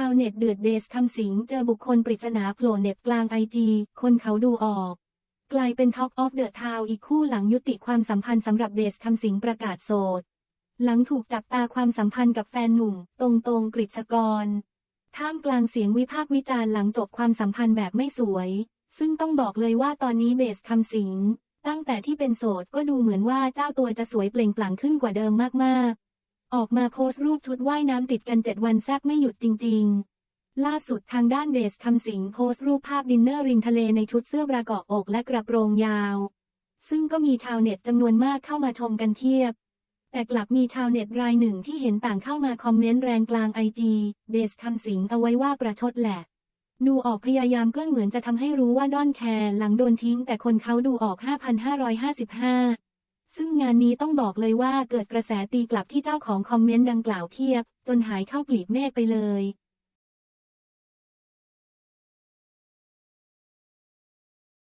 ชาวเน็ตเดือดเบสคำสิงเจอบุคคลปริศนาโผล่เน็ตกลางไอจีคนเขาดูออก กลายเป็นท็อกออฟเดอะทาวอีกคู่หลังยุติความสัมพันธ์สำหรับเบสคำสิงประกาศโสด หลังถูกจับตาความสัมพันธ์กับแฟนหนุ่ม ตรงตรงกฤษกร ท่ามกลางเสียงวิพากษ์วิจารณ์หลังจบความสัมพันธ์แบบไม่สวย ซึ่งต้องบอกเลยว่าตอนนี้เบสคำสิงตั้งแต่ที่เป็นโสดก็ดูเหมือนว่าเจ้าตัวจะสวยเปล่งปลั่งขึ้นกว่าเดิมมากๆ ออกมาโพสต์รูปชุดว่ายน้ำติดกันเจ็ดวันแซบไม่หยุดจริง ๆ ล่าสุดทางด้านเบสคำสิงโพสต์รูปภาพดินเนอร์ริมทะเลในชุดเสื้อบราเกาะอกและกระโปรงยาว ซึ่งก็มีชาวเน็ตจำนวนมากเข้ามาชมกันเพียบ แต่กลับมีชาวเน็ตรายหนึ่งที่เห็นต่างเข้ามาคอมเมนต์แรงกลางไอจีเบสคำสิงเอาไว้ว่าประชดแหละดูออกพยายามเกื้อเหมือนจะทำให้รู้ว่าด้อนแคร์หลังโดนทิ้ง แต่คนเขาดูออก 5,555 ซึ่งงานนี้ต้องบอกเลยว่าเกิดกระแสตีกลับที่เจ้าของคอมเมนต์ดังกล่าวเพียบ จนหายเข้ากลีบเมฆไปเลย